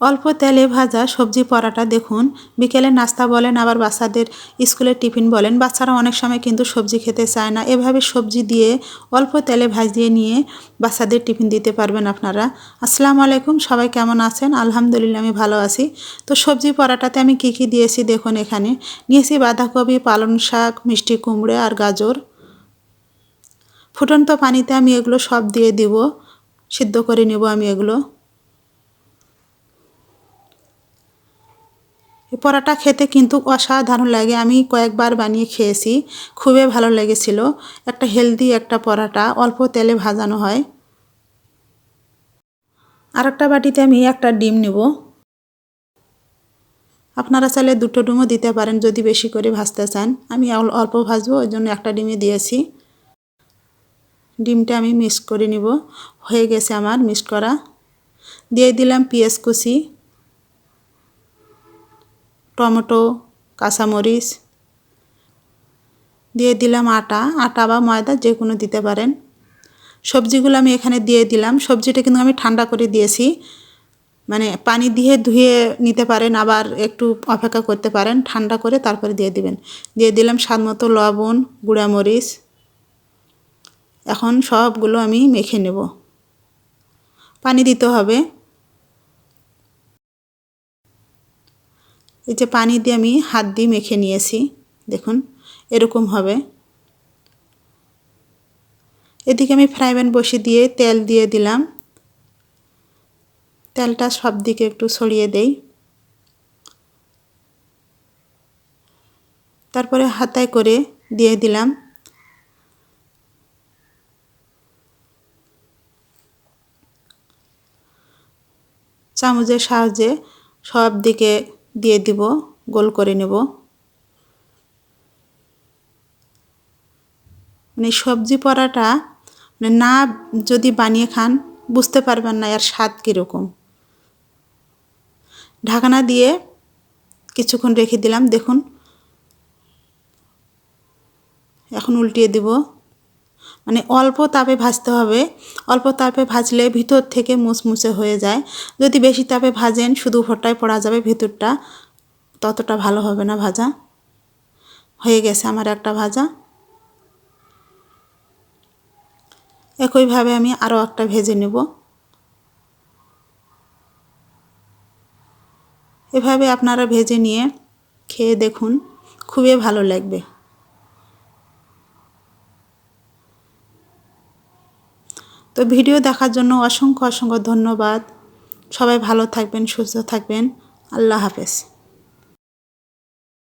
অল্প তেলে ভাজা সবজি পরাটা দেখুন। বিকেলে নাস্তা বলেন, আবার বাচ্চাদের স্কুলের টিফিন বলেন, বাচ্চারা অনেক সময় কিন্তু সবজি খেতে চায় না। এভাবে সবজি দিয়ে অল্প তেলে ভাজিয়ে নিয়ে বাচ্চাদের টিফিন দিতে পারবেন আপনারা। আসসালামু আলাইকুম, সবাই কেমন আছেন? আলহামদুলিল্লাহ, আমি ভালো আছি। তো সবজি পরাটাতে আমি কি কি দিয়েছি দেখুন এখানে। নিয়েছি বাঁধাকপি, পালং শাক, মিষ্টি কুমড়ে আর গাজর। ফুটন্ত পানিতে আমি এগুলো সব দিয়ে দিব। সিদ্ধ করে নেব আমি এগুলো। পরাটা খেতে কিন্তু অসাধারণ লাগে। আমি কয়েকবার বানিয়ে খেয়েছি, খুবই ভালো লেগেছিল। একটা হেলদি একটা পরাটা, অল্প তেলে ভাজানো হয়। আর একটা বাটিতে আমি একটা ডিম নেব। আপনারা চাইলে দুটো ডিমও দিতে পারেন যদি বেশি করে ভাজতে চান। আমি অল্প ভাজবো, ওই জন্য একটা ডিমে দিয়েছি। ডিমটা আমি মিক্স করে নিব। হয়ে গেছে আমার মিক্স করা। দিয়ে দিলাম পেঁয়াজ কুচি। টমেটো, কাঁচামরিচ দিয়ে দিলাম আটা। আটা বা ময়দা যে কোনো দিতে পারেন। সবজিগুলো আমি এখানে দিয়ে দিলাম। সবজিটা কিন্তু আমি ঠান্ডা করে দিয়েছি। মানে পানি দিয়ে ধুয়ে নিতে পারেন, আবার একটু অপেক্ষা করতে পারেন। ঠান্ডা করে তারপরে দিয়ে দিবেন। দিয়ে দিলাম স্বাদ মতো লবণ, গুঁড়ামরিচ। এখন সবগুলো আমি মেখে নেব। পানি দিতে হবে। এই যে পানি দিয়ে আমি হাত দিয়ে মেখে নিয়েছি, দেখুন, এরকম হবে। এদিকে আমি ফ্রাই প্যান বসিয়ে দিয়ে তেল দিয়ে দিলাম। তেলটা সব দিকে একটু ছড়িয়ে দেই। তারপরে হাতায় করে দিয়ে দিলাম। চামচের সাহায্যে সব দিকে দিয়ে দিব, গোল করে নেব। মানে সবজি পরাটা মানে না যদি বানিয়ে খান, বুঝতে পারবেন না এর স্বাদ কীরকম। ঢাকনা দিয়ে কিছুক্ষণ রেখে দিলাম, দেখুন। এখন উল্টিয়ে দিব। মানে অল্প তাপে ভাজতে হবে। অল্প তাপে ভাজলে ভিতর থেকে মুচমুচে হয়ে যায়। যদি বেশি তাপে ভাজেন, শুধু ভোটায় পড়া যাবে ভিতরটা, ততটা ভালো হবে না ভাজা। হয়ে গেছে আমার একটা ভাজা। একইভাবে আমি আরও একটা ভেজে নেব। এভাবে আপনারা ভেজে নিয়ে খেয়ে দেখুন, খুবই ভালো লাগবে। তো ভিডিও দেখার জন্য অসংখ্য অসংখ্য ধন্যবাদ। সবাই ভালো থাকবেন সুস্থ থাকবেন। আল্লাহ হাফেজ।